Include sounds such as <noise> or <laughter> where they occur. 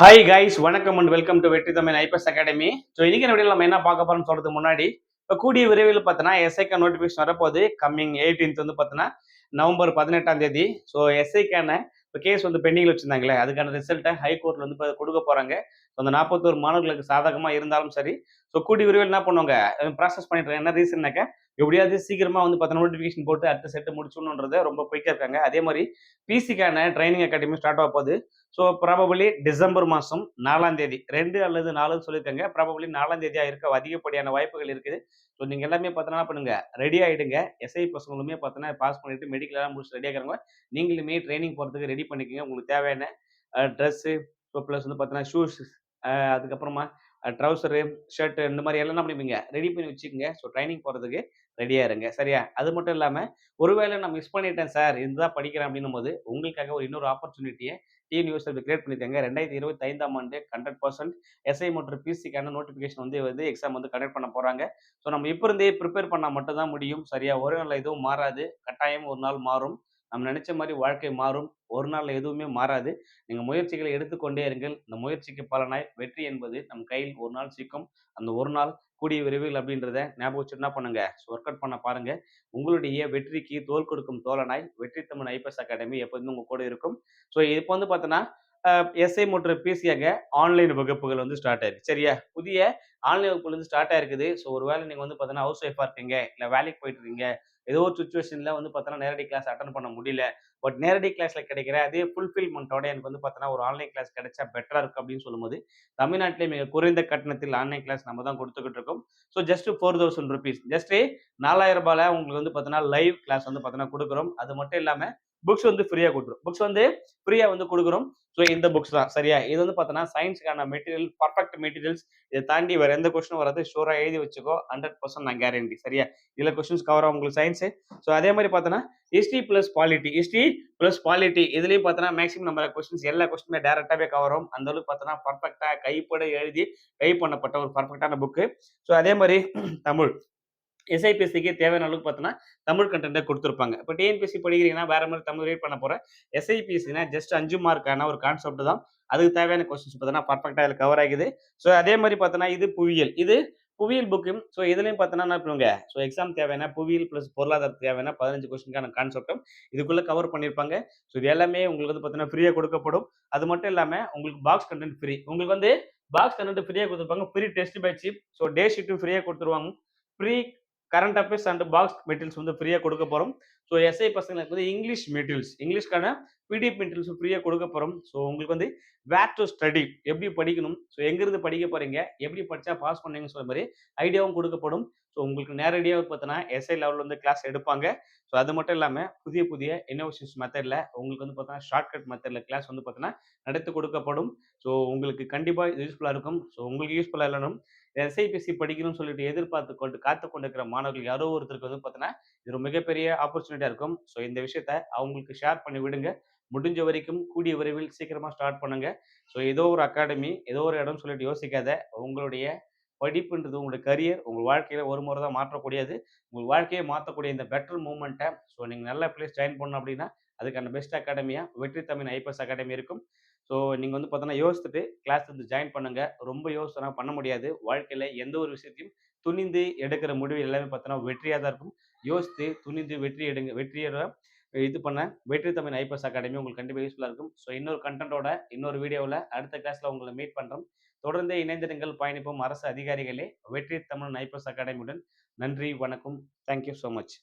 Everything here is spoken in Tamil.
ஹாய் கைஸ் வணக்கம் and welcome to Vetri Tamil IPS academy so இன்னைக்கு வீடியோ நம்ம என்ன பார்க்க போறோம்னு சொல்றதுக்கு முன்னாடி இப்போ கூடிய விரைவில் பார்த்தீங்கன்னா எஸ்ஐக்கா நோட்டிஃபிகேஷன் வரப்போகுது. கம்மிங் எயிட்டீன்த் வந்து பார்த்தீங்கன்னா நவம்பர் பதினெட்டாம் தேதி. ஸோ எஸ்ஐக்கான இப்போ கேஸ் வந்து பெண்டிங்கில் வச்சிருந்தாங்களே அதுக்கான ரிசல்ட்டை ஹைகோர்ட்டில் வந்து இப்போ கொடுக்க ஸோ அந்த நாற்பத்தோரு மாணவர்களுக்கு சாதகமாக இருந்தாலும் சரி. ஸோ கூடி விரைவில் என்ன பண்ணுவாங்க? ப்ராசஸ் பண்ணிட்டு என்ன ரீசன்னாக்க எப்படியாவது சீக்கிரமாக வந்து பத்து நோட்டிஃபிகேஷன் போட்டு அடுத்த செட்டு முடிச்சுணுன்றத ரொம்ப குயிக்காக இருக்காங்க. அதே மாதிரி பிசிக்கான ட்ரைனிங் அகாடமி ஸ்டார்ட் ஆக போகுது. ஸோ ப்ராபபிளி டிசம்பர் மாதம் நாலாம் தேதி. ரெண்டு அல்லது நாலுன்னு சொல்லியிருக்காங்க. ப்ராபபிளி நாலாம் தேதியாக இருக்க அதிகப்படியான வாய்ப்புகள் இருக்குது. ஸோ நீங்கள் எல்லாமே பார்த்தோன்னா பண்ணுங்க? ரெடி ஆகிடுங்க எஸ்ஐ பசங்களுமே பார்த்தோன்னா பாஸ் பண்ணிட்டு மெடிக்கல் முடிச்சு ரெடி ஆகிறாங்க நீங்களுமே ட்ரைனிங் போகிறதுக்கு ரெடி பண்ணிக்கோங்க. உங்களுக்கு தேவையான ட்ரெஸ்ஸு ஸோ ப்ளஸ் வந்து பார்த்தீங்கன்னா ஷூஸ் அதுக்கப்புறமா ட்ரௌசரு ஷர்ட்டு இந்த மாதிரி எல்லாம் என்ன பண்ணிப்பீங்க? ரெடி பண்ணி வச்சுக்கோங்க. ஸோ ட்ரைனிங் போகிறதுக்கு ரெடியாக இருங்க. சரியா? அது மட்டும் இல்லாமல் ஒருவேளை நான் மிஸ் பண்ணிட்டேன் சார் இதுதான் படிக்கிறேன் அப்படின்னும் போது உங்களுக்காக ஒரு இன்னொரு ஆப்பர்ச்சுனிட்டியை டிஎன் நியூஸ் கிரியேட் பண்ணியிருக்காங்க. ரெண்டாயிரத்தி இருபத்தி ஐந்தாம் ஆண்டு ஹண்ட்ரட் பர்சன்ட் எஸ்ஐ மற்றும் பிசிக்கான நோட்டிஃபிகேஷன் வந்து வந்து எக்ஸாம் வந்து கண்டக்ட் பண்ண போகிறாங்க ஸோ நம்ம இப்போ இருந்தே ப்ரிப்பேர் பண்ணால் மட்டும் தான் முடியும். சரியா? ஒரு நாள் எதுவும் மாறாது. கட்டாயம் ஒரு நாள் மாறும். நம்ம நினைச்ச மாதிரி வாழ்க்கை மாறும். ஒரு நாளில் எதுவுமே மாறாது. நீங்கள் முயற்சிகளை எடுத்துக்கொண்டே இருங்கள். இந்த முயற்சிக்கு பலனாய் வெற்றி என்பது நம் கையில் ஒரு நாள் சிக்கும். அந்த ஒரு நாள் கூடிய விரைவில் அப்படின்றத ஞாபகம் வச்சு என்ன பண்ணுங்க? ஒர்க் அவுட் பண்ண பாருங்க. உங்களுடைய வெற்றிக்கு தோல் கொடுக்கும் தோழனாய் வெற்றி தமிழ் ஐபிஎஸ் அகாடமி எப்போதுமே உங்க கூட இருக்கும். ஸோ இப்போ வந்து பார்த்தோன்னா எஸ்ஐ மற்றும் பிசிஆக ஆன்லைன் வகுப்புகள் வந்து ஸ்டார்ட் ஆயிருக்கு. சரியா? புதிய ஆன்லைன் வகுப்புகள் வந்து ஸ்டார்ட் ஆயிருக்குது. ஸோ ஒரு வேலை நீங்கள் வந்து பார்த்தீங்கன்னா ஹவுஸ் ஒய்ஃபாக இருக்கீங்க இல்லை வேலைக்கு போயிட்டு இருக்கீங்க ஏதோ ஒரு சுச்சுவேஷனில் வந்து பார்த்தோன்னா நேரடி கிளாஸ் அட்டன் பண்ண முடியல. பட் நேரடி கிளாஸில் கிடைக்கிற அதே ஃபுல்ஃபில்மெண்ட்டோட எனக்கு வந்து பார்த்தோன்னா ஒரு ஆன்லைன் கிளாஸ் கிடைச்சா பெட்டராக இருக்கும் அப்படின்னு சொல்லும்போது தமிழ்நாட்டிலே மிக குறைந்த கட்டணத்தில் ஆன்லைன் கிளாஸ் நம்ம தான் கொடுத்துக்கிட்டு இருக்கோம். So just four thousand rupees just நாலாயிரம் ரூபாயில் உங்களுக்கு வந்து பார்த்தோன்னா லைவ் கிளாஸ் வந்து பார்த்தோன்னா கொடுக்குறோம். அது மட்டும் இல்லாமல் புக்ஸ் வந்து ஃப்ரீயாக கொடுக்குறோம் புக்ஸ் வந்து ஃப்ரீயாக வந்து கொடுக்குறோம். ஸோ இந்த புக்ஸ் தான். சரியா? இது வந்து பார்த்தோன்னா சயின்ஸுக்கான மெட்டீரியல் பர்ஃபெக்ட் மெட்டீரியல்ஸ் இதை தாண்டி வேறு எந்த கொஸ்டினும் வராது. ஷூராக எழுதி வச்சுக்கோ. ஹண்ட்ரட் பர்சன்ட் நான் கேரண்டி சரியா? இதில் கொஸ்டின்ஸ் கவர் ஆகும் உங்களுக்கு சயின்ஸு ஸோ அதே மாதிரி பார்த்தோன்னா history plus polity history plus polity இதுலேயும் பார்த்தோன்னா மேக்ஸிமம் நம்ம கொஸ்டின்ஸ் எல்லா கொஸ்டினுமே டேரெக்டாகவே கவர் ஆகும். அந்த அளவுக்கு பார்த்தோன்னா பர்ஃபெக்டாக கைப்பட எழுதி கை பண்ணப்பட்ட ஒரு பர்ஃபெக்டான புக்கு ஸோ அதே மாதிரி <clears throat> தமிழ். எஸ்ஐபிஎஸ்சிக்கு தேவையான அளவுக்கு பார்த்தோன்னா தமிழ் கண்டென்ட்டை கொடுத்துருப்பாங்க. இப்போ டிஎன்பிஎஸ்சி படிக்கிறீங்கன்னா வேற மாதிரி தமிழ் ரீட் பண்ண போகிறேன் எஸ்ஐபிஎஸ்சினா ஜஸ்ட் அஞ்சு மார்க்கான ஒரு கான்செப்ட் தான். அதுக்கு தேவையான கொஸ்டின்ஸ் பார்த்தோன்னா பர்ஃபெக்டாக அதில் கவர் ஆகுது ஸோ அதே மாதிரி பார்த்தோன்னா இது புவியியல். இது புவியியல் புக்கு ஸோ இதுலையும் பார்த்தோன்னா என்ன பண்ணுவாங்க? ஸோ எக்ஸாம் தேவையான புவியியல் ப்ளஸ் பொருளாதார தேவையான பதினஞ்சு கொஸ்டினுக்கான கான்செப்டும் இதுக்குள்ளே கவர் பண்ணியிருப்பாங்க ஸோ இது எல்லாமே உங்களுக்கு வந்து பார்த்தீங்கன்னா ஃப்ரீயாக கொடுக்கப்படும். அது மட்டும் இல்லாமல் உங்களுக்கு பாக்ஸ் கண்டென்ட் ஃப்ரீ உங்களுக்கு வந்து பாக்ஸ் கண்டென்ட் ஃப்ரீயாக கொடுத்துருப்பாங்க. Free test batch so day ஷீட்டும் ஃப்ரீயாக கொடுத்துருவாங்க. Free current affairs and box materials வந்து ஃப்ரீயாக கொடுக்க போகிறோம் ஸோ எஸ்ஐ பசங்களுக்கு வந்து இங்கிலீஷ் மெட்டீரியல்ஸ் இங்கிலீஷ்க்கான பிடிஎஃப் மெட்டீரியல்ஸ் ஃப்ரீயாக கொடுக்க போகிறோம் ஸோ உங்களுக்கு வந்து வேர் டு ஸ்டடி எப்படி படிக்கணும் ஸோ எங்கேருந்து படிக்க போகிறீங்க எப்படி படித்தா பாஸ் பண்ணீங்கன்னு சொல்ல மாதிரி ஐடியாவும் கொடுக்கப்படும் ஸோ உங்களுக்கு நேரடியாக பார்த்தோன்னா எஸ்ஐ லெவலில் வந்து கிளாஸ் எடுப்பாங்க. ஸோ அது மட்டும் இல்லாமல் புதிய புதிய இன்னோவேஷன்ஸ் மெத்தடில் உங்களுக்கு வந்து பார்த்தோன்னா ஷார்ட்கட் மெத்தடில் கிளாஸ் வந்து பார்த்தோன்னா நடத்தி கொடுக்கப்படும் ஸோ உங்களுக்கு கண்டிப்பாக யூஸ்ஃபுல்லாக இருக்கும். ஸோ உங்களுக்கு யூஸ்ஃபுல்லாக இல்லைனும் எஸ்ஐபிசி படிக்கணும்னு சொல்லிட்டு எதிர்பார்த்து கொண்டு காத்து கொண்டிருக்கிற மாணவர்கள் யாரோ ஒருத்தருக்கு வந்து பார்த்தோன்னா இது ஒரு மிகப்பெரிய ஆப்பர்ச்சுனிட்டியாக இருக்கும். ஸோ இந்த விஷயத்த அவங்களுக்கு ஷேர் பண்ணி விடுங்க. முடிஞ்ச வரைக்கும் கூடிய விரைவில் சீக்கிரமாக ஸ்டார்ட் பண்ணுங்க. ஸோ ஏதோ ஒரு அகாடமி ஏதோ ஒரு இடம் சொல்லிட்டு யோசிக்காத. உங்களுடைய படிப்புன்றது உங்களுடைய கரியர் உங்கள் வாழ்க்கையில் ஒரு முறை தான் மாற்றக்கூடியது. உங்கள் வாழ்க்கையை மாற்றக்கூடிய இந்த பெட்டர் மூமெண்ட்டை ஸோ நீங்கள் நல்ல பிளேஸ் ஜாயின் பண்ணணும் அப்படின்னா அதுக்கான பெஸ்ட் அகாடமியாக வெற்றி தமிழ் ஐபிஎஸ் அகாடமி இருக்கும். ஸோ நீங்கள் வந்து பார்த்தோன்னா யோசித்துட்டு கிளாஸ் வந்து ஜாயின் பண்ணுங்கள் ரொம்ப யோசனை பண்ண முடியாது. வாழ்க்கையில் எந்த ஒரு விஷயத்தையும் துணிந்து எடுக்கிற முடிவு எல்லாமே பார்த்தோன்னா வெற்றியாக தான் இருக்கும். யோசித்து துணிந்து வெற்றி எடுங்க வெற்றியோட இது பண்ண வெற்றி தமிழ் ஐபிஎஸ் அகாடமி உங்களுக்கு கண்டிப்பாக யூஸ்ஃபுல்லாக இருக்கும். ஸோ இன்னொரு கண்டென்ட்டோட இன்னொரு வீடியோவில் அடுத்த கிளாஸில் உங்களை மீட் பண்ணுறோம் தொடர்ந்து இணைந்திருங்கள் பயணிப்போம் அரசு அதிகாரிகளே. வெற்றி தமிழ் ஐபிஎஸ் அகாடமியுடன் நன்றி வணக்கம். Thank you so much